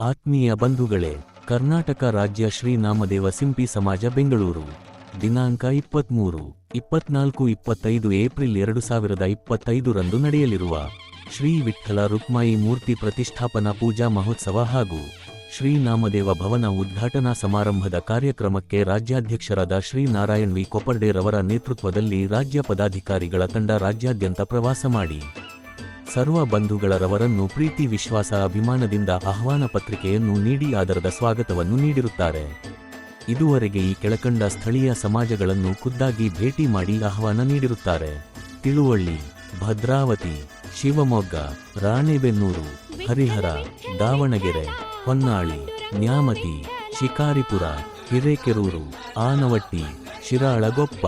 ಆತ್ಮೀಯ ಬಂಧುಗಳೇ, ಕರ್ನಾಟಕ ರಾಜ್ಯ ಶ್ರೀ ನಾಮದೇವ ಸಿಂಪಿ ಸಮಾಜ ಬೆಂಗಳೂರು. ದಿನಾಂಕ ಇಪ್ಪತ್ಮೂರು, ಇಪ್ಪತ್ನಾಲ್ಕು, ಇಪ್ಪತ್ತೈದು ಏಪ್ರಿಲ್ ಎರಡು ಸಾವಿರದ ಇಪ್ಪತ್ತೈದರಂದು ನಡೆಯಲಿರುವ ಶ್ರೀ ವಿಠ್ಠಲ ರುಕ್ಮಾಯಿ ಮೂರ್ತಿ ಪ್ರತಿಷ್ಠಾಪನಾ ಪೂಜಾ ಮಹೋತ್ಸವ ಹಾಗೂ ಶ್ರೀ ನಾಮದೇವ ಭವನ ಉದ್ಘಾಟನಾ ಸಮಾರಂಭದ ಕಾರ್ಯಕ್ರಮಕ್ಕೆ ರಾಜ್ಯಾಧ್ಯಕ್ಷರಾದ ಶ್ರೀ ನಾರಾಯಣ್ ವಿ ಕೊಪರ್ಡೇರವರ ನೇತೃತ್ವದಲ್ಲಿ ರಾಜ್ಯ ಪದಾಧಿಕಾರಿಗಳ ತಂಡ ರಾಜ್ಯಾದ್ಯಂತ ಪ್ರವಾಸ ಮಾಡಿ. ಸರ್ವ ಬಂಧುಗಳರವರನ್ನು ಪ್ರೀತಿ, ವಿಶ್ವಾಸ, ಅಭಿಮಾನದಿಂದ ಆಹ್ವಾನ ಪತ್ರಿಕೆಯನ್ನು ನೀಡಿ ಆದರದ ಸ್ವಾಗತವನ್ನು ನೀಡಿರುತ್ತಾರೆ. ಇದುವರೆಗೆ ಈ ಕೆಳಕಂಡ ಸ್ಥಳೀಯ ಸಮಾಜಗಳನ್ನು ಖುದ್ದಾಗಿ ಭೇಟಿ ಮಾಡಿ ಆಹ್ವಾನ ನೀಡಿರುತ್ತಾರೆ. ತಿಳುವಳ್ಳಿ, ಭದ್ರಾವತಿ, ಶಿವಮೊಗ್ಗ, ರಾಣೆಬೆನ್ನೂರು, ಹರಿಹರ, ದಾವಣಗೆರೆ, ಹೊನ್ನಾಳಿ, ನ್ಯಾಮತಿ, ಶಿಕಾರಿಪುರ, ಹಿರೇಕೆರೂರು, ಆನವಟ್ಟಿ, ಶಿರಾಳಗೊಪ್ಪ,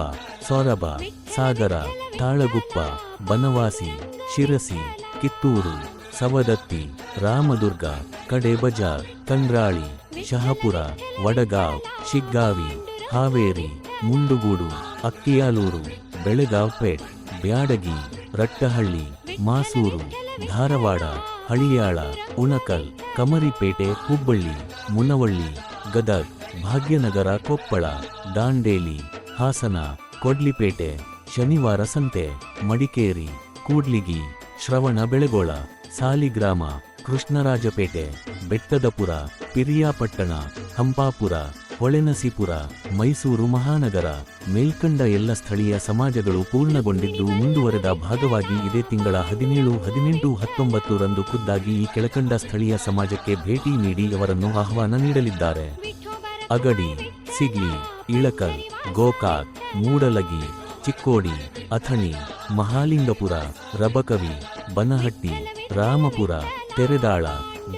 ಸೊರಬ, ಸಾಗರ, ತಾಳಗುಪ್ಪ ಬನವಾಸಿ, ಶಿರಸಿ, ಕಿತ್ತೂರು, ಸವದತ್ತಿ, ರಾಮದುರ್ಗ, ಕಡೆಬಜಾರ್, ಕಂಡ್ರಾಳಿ, ಶಹಪುರ, ವಡಗಾವ್, ಶಿಗ್ಗಾವಿ, ಹಾವೇರಿ, ಮುಂಡುಗೂಡು, ಅಕ್ಕಿಯಾಲೂರು ಬೆಳಗಾವ್ ಪೇಟ್ ಬ್ಯಾಡಗಿ, ರಟ್ಟಹಳ್ಳಿ, ಮಾಸೂರು, ಧಾರವಾಡ, ಹಳಿಯಾಳ, ಉಣಕಲ್, ಕಮರಿಪೇಟೆ, ಹುಬ್ಬಳ್ಳಿ, ಮುನವಳ್ಳಿ, ಗದಗ್, ಭಾಗ್ಯನಗರ, ಕೊಪ್ಪಳ, ದಾಂಡೇಲಿ, ಹಾಸನ, ಕೊಡ್ಲಿಪೇಟೆ, ಶನಿವಾರ ಸಂತೆ. ಮಡಿಕೇರಿ, ಕೂಡ್ಲಿಗಿ, ಶ್ರವಣ ಬೆಳಗೋಳ, ಸಾಲಿಗ್ರಾಮ, ಕೃಷ್ಣರಾಜಪೇಟೆ, ಬೆಟ್ಟದಪುರ, ಪಿರಿಯಾಪಟ್ಟಣ, ಹಂಪಾಪುರ, ಹೊಳೆನಸಿಪುರ, ಮೈಸೂರು ಮಹಾನಗರ, ಮೇಲ್ಕಂಡ ಎಲ್ಲ ಸ್ಥಳೀಯ ಸಮಾಜಗಳು ಪೂರ್ಣಗೊಂಡಿದ್ದು ಮುಂದುವರೆದ ಭಾಗವಾಗಿ ಇದೇ ತಿಂಗಳ ಹದಿನೇಳು, ಹದಿನೆಂಟು, ಹತ್ತೊಂಬತ್ತು ರಂದು ಖುದ್ದಾಗಿ ಈ ಕೆಳಕಂಡ ಸ್ಥಳೀಯ ಸಮಾಜಕ್ಕೆ ಭೇಟಿ ನೀಡಿ ಅವರನ್ನು ಆಹ್ವಾನ ನೀಡಲಿದ್ದಾರೆ. ಅಗಡಿ, ಸಿಗ್ಲಿ, ಇಳಕಲ್, ಗೋಕಾಕ್, ಮೂಡಲಗಿ, ಚಿಕ್ಕೋಡಿ, ಅಥಣಿ ಮಹಾಲಿಂಗಪುರ, ರಬಕವಿ, ಬನಹಟ್ಟಿ, ರಾಮಪುರ, ತೆರೆದಾಳ,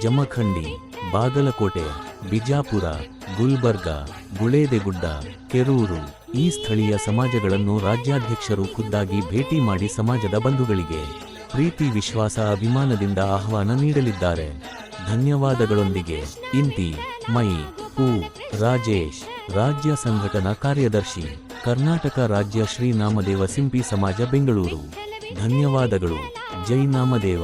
ಜಮಖಂಡಿ, ಬಾಗಲಕೋಟೆ, ಬಿಜಾಪುರ, ಗುಲ್ಬರ್ಗ, ಗುಳೇದೆಗುಡ್ಡ, ಕೆರೂರು ಈ ಸ್ಥಳೀಯ ಸಮಾಜಗಳನ್ನು ರಾಜ್ಯಾಧ್ಯಕ್ಷರು ಖುದ್ದಾಗಿ ಭೇಟಿ ಮಾಡಿ ಸಮಾಜದ ಬಂಧುಗಳಿಗೆ ಪ್ರೀತಿ, ವಿಶ್ವಾಸ, ಅಭಿಮಾನದಿಂದ ಆಹ್ವಾನ ನೀಡಲಿದ್ದಾರೆ. ಧನ್ಯವಾದಗಳೊಂದಿಗೆ ಇಂತಿ ಮೈ ಪೂ ರಾಜೇಶ್, ರಾಜ್ಯ ಸಂಘಟನಾ ಕಾರ್ಯದರ್ಶಿ ಕರ್ನಾಟಕ ರಾಜ್ಯ ಶ್ರೀ ನಾಮದೇವ ಸಿಂಪಿ ಸಮಾಜ ಬೆಂಗಳೂರು. ಧನ್ಯವಾದಗಳು. ಜೈ ನಾಮದೇವ.